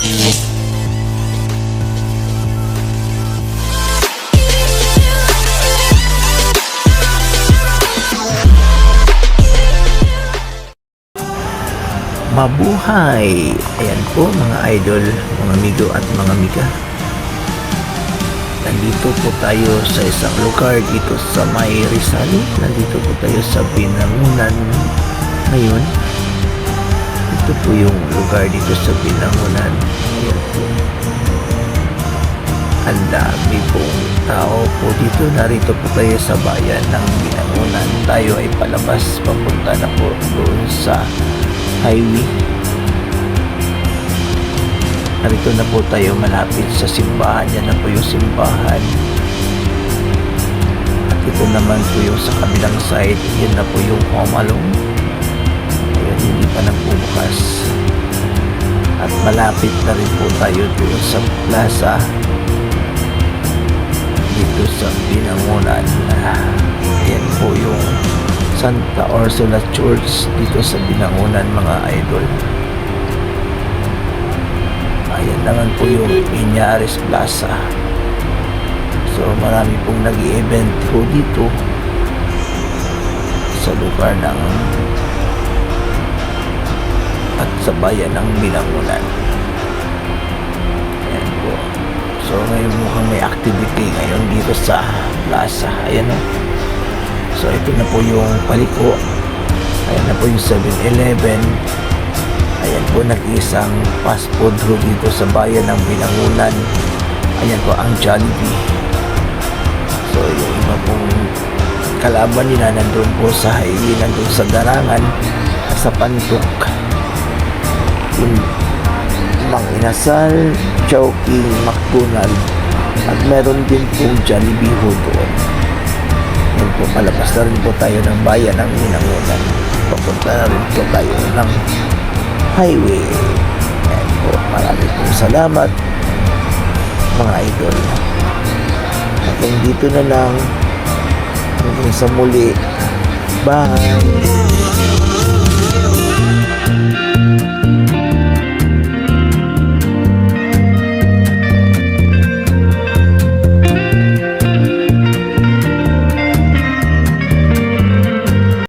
Mabuhay! Ayan po mga idol, mga amigo at mga amiga. Nandito po tayo sa isang lugar dito sa May Rizal. Nandito po tayo sa Binangunan ngayon. Po yung lugar dito sa Binangunan. Ayan po. Ang dami pong tao po dito. Narito po tayo sa bayan ng Binangunan. Tayo ay palabas papunta na po doon sa highway. Narito na po tayo malapit sa simbahan. Yan na po yung simbahan. At ito naman po yung sa kabilang side. Yan na po yung home alone. Ayan, hindi pa nagbubukas. Malapit na rin po tayo doon sa plaza. Dito sa Binangunan. Ayan po yung Santa Ursula Church dito sa Binangunan mga idol. Ayan naman po yung Piñares Plaza. So marami pong nag event po dito sa lugar ng at sa bayan ng Binangunan. Ayan po. So ngayon mukhang may activity ngayon dito sa plaza. Ayan o. So ito na po yung paliko. Ayan na po yung 7-Eleven. Ayan po nag-isang fast food ho dito sa bayan ng Binangunan. Ayan po ang Jollibee. So yung iba pong kalaban nila nandun po sa highway, nandun sa Darangan, sa Pantok. Inasal, Chowking, McDonald, at meron din pong Jollibee ho doon. Yun po, palabas na rin po tayo ng bayan ng Binangunan. Papunta na rin po tayo ng highway. Yan po, marami pong salamat mga idol. Hanggang dito na lang. Hanggang sa muli. Bye!